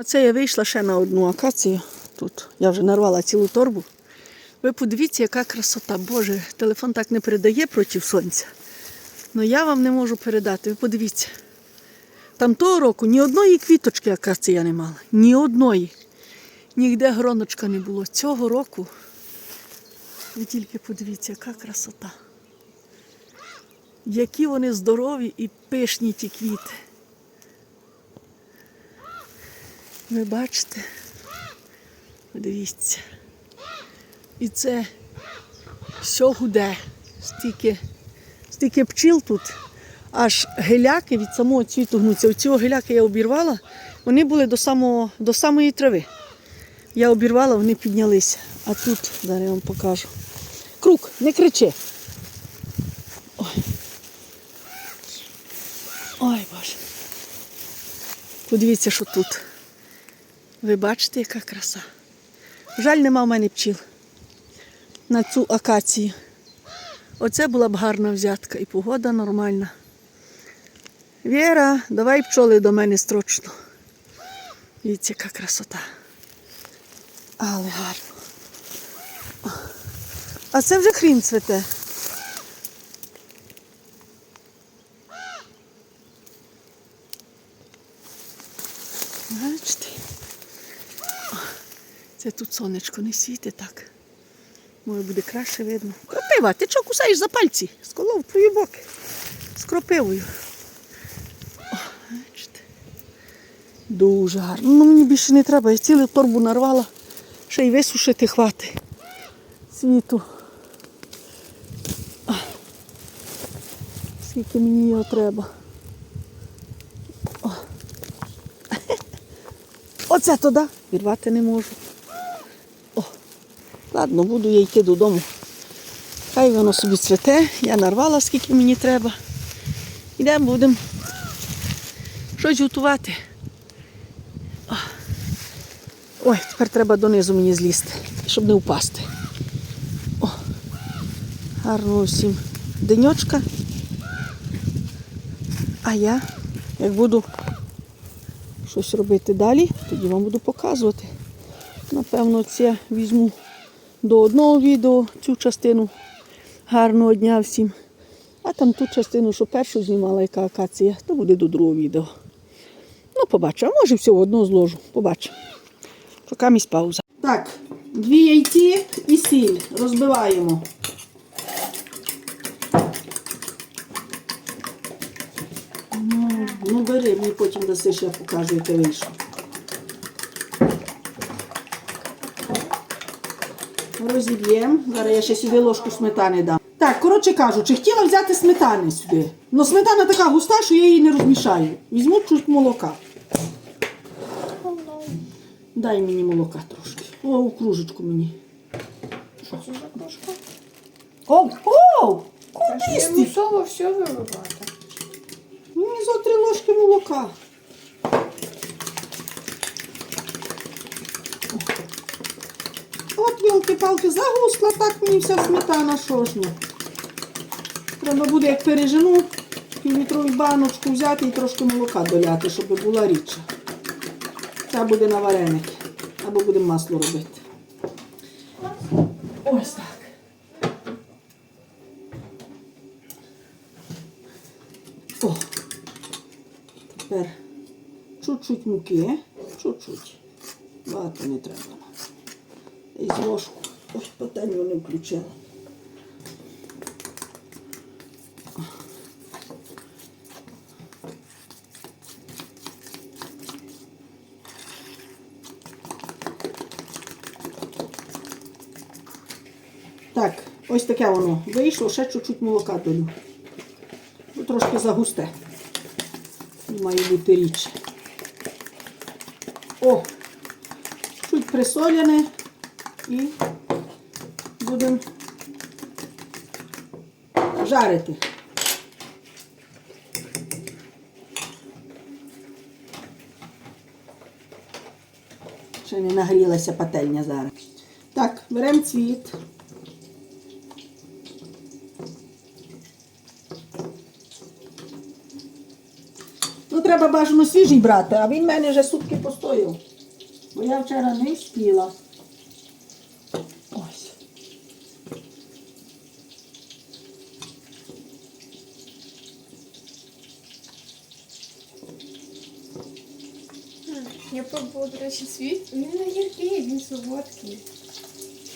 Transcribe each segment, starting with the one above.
Оце я вийшла ще на одну акацію. Тут я вже нарвала цілу торбу. Ви подивіться, яка красота. Боже, телефон так не передає проти сонця. Ну я вам не можу передати. Ви подивіться. Там того року ні одної квіточки акація не мала. Ні одної. Нігде гроночка не було. Цього року. Ви тільки подивіться, яка красота. Які вони здорові і пишні ті квіти. Ви бачите? Подивіться. І це все гуде. Стільки, стільки пчіл тут. Аж геляки від самого цвіту гнуться. Оці геляки я обірвала, вони були до, самого, до самої трави. Я обірвала, вони піднялися. А тут, зараз я вам покажу. Круг, не кричи. Ой. Ой, Боже. Подивіться, що тут. Ви бачите, яка краса. Жаль, нема в мене пчіл на цю акацію. Оце була б гарна взятка і погода нормальна. Віра, давай пчоли до мене строчно. Дивіться, яка красота. Але гарно. А це вже хрін цвете. Бачите? О, Це тут сонечко не світить так. Може буде краще видно. Кропива, ти чого кусаєш за пальці? Сколов твої боки. З кропивою. О, бачите. Дуже гарно. Ну мені більше не треба. Я цілу торбу нарвала, ще й висушити хвати. Світу. Скільки мені його треба. О. Оце туди. Відрвати не можу. Ладно, буду я йти додому. Хай воно собі цвете. Я нарвала, скільки мені треба. Йдемо, будемо щось готувати. Ой, тепер треба донизу мені злізти, щоб не впасти. О, гарного всім денечка. А я, як буду щось робити далі, тоді вам буду показувати. Напевно, це візьму до одного відео цю частину. Гарного дня всім. А там ту частину, що першу знімала, яка акація, то буде до другого відео. Ну, побачимо. А може все одно зложу. Побачимо. Поки місь пауза. Так, дві яйці і сіль розбиваємо. Ну, ну бери, мені потім дасиш, я покажу, яке вийшло. Розіб'ємо. Зараз я ще сюди ложку сметани дам. Так, коротше кажучи, хотіла взяти сметани сюди. Ну сметана така густа, що я її не розмішаю. Візьму чуть молока. Дай мені молока трошки. О, у кружечку мені. Що це за кружка? О, о! Та ж Куди? мусово все виливати. Мені за три ложки молока. Вілки-палки загусла, так мені вся сметана, що ж ну. Треба буде, як пережену, півлітрову баночку взяти і трошки молока доляти, щоб була рідша. Це буде на вареники. Або будемо масло робити. Ось так. О, тепер чуть-чуть муки, чуть-чуть. Багато не треба. І з ложку. Пательню не включила. Так, ось таке воно вийшло, ще чуть-чуть молока долю. Трошки загусте. Має бути річ. О! Чуть присоляне і будемо жарити. Ще не нагрілася пательня зараз. Так, беремо цвіт. Ну, треба бажано свіжий брати, а він в мене вже сутки постояв. Бо я вчора не спіла. Ось. Я пробувала, до речі, світ. Він не гіркий, він солодкий.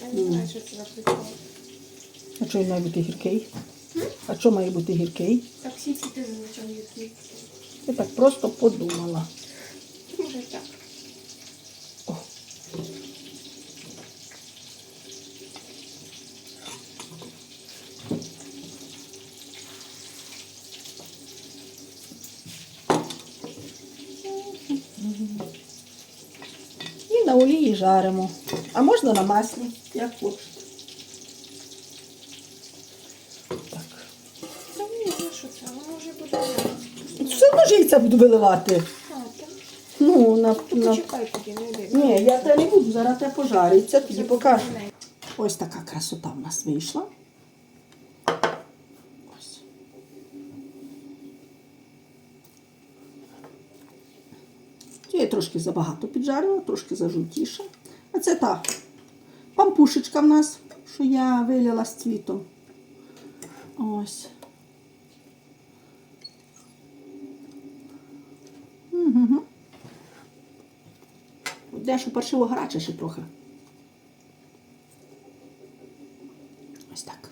Я не знаю, що це за прикол. А що він має бути гіркий? А що має бути гіркий? Так всі ці ти зазвичай гіркі. Я так просто подумала. Може так. На олії жаримо. А можна на маслі, як хочете. Ну що це? Воно може бути. Все одно ж яйця буду виливати. Ну, на, на... не йди. Ні, я те не буду, зараз те пожариться, тоді покажу. Ось така красота в нас вийшла. Я трошки забагато піджарила, трошки зажовтіше. А це та пампушечка в нас, що я виліла з цвітом. Ось. Угу. Дещо паршиво гаряче ще трохи. Ось так.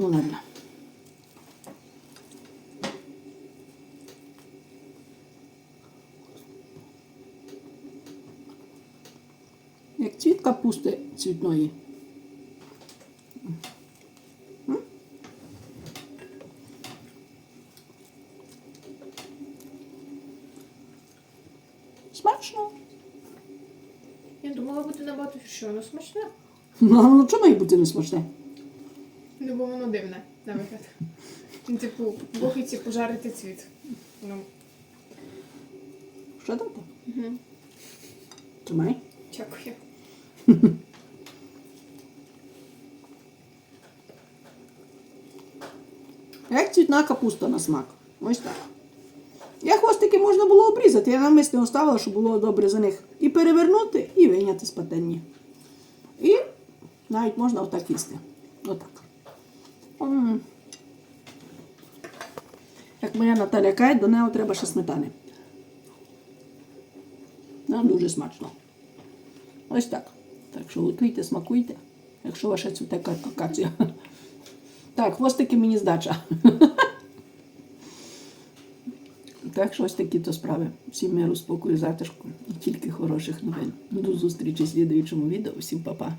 Ну ладно. Як цвіт капусти цвітної. Смачно. Я думала, буде набагато що воно смачне. Ну, воно чому має бути не смачне? Ну, бо воно дивне, на вигляд. Ну, типу, бухиці пожарити цвіт. Ну, Що дати? угу. Тримай. Дякую. Як цвітна капуста на смак. Ось так. Я хвостики можна було обрізати, я навмисно оставила, щоб було добре за них. І перевернути, і вийняти з пательні. І навіть можна отак їсти. Отак. Як моя Наталя каже, до неї треба ще сметани. Нам дуже смачно. Ось так. Так що готуйте, смакуйте, якщо ваша цвіте ка- акація. Так, хвостики мені здача. Так що ось такі то справи. Всім миру, спокою, затишку і тільки хороших новин. До зустрічі в слідуючому відео. Всім па-па.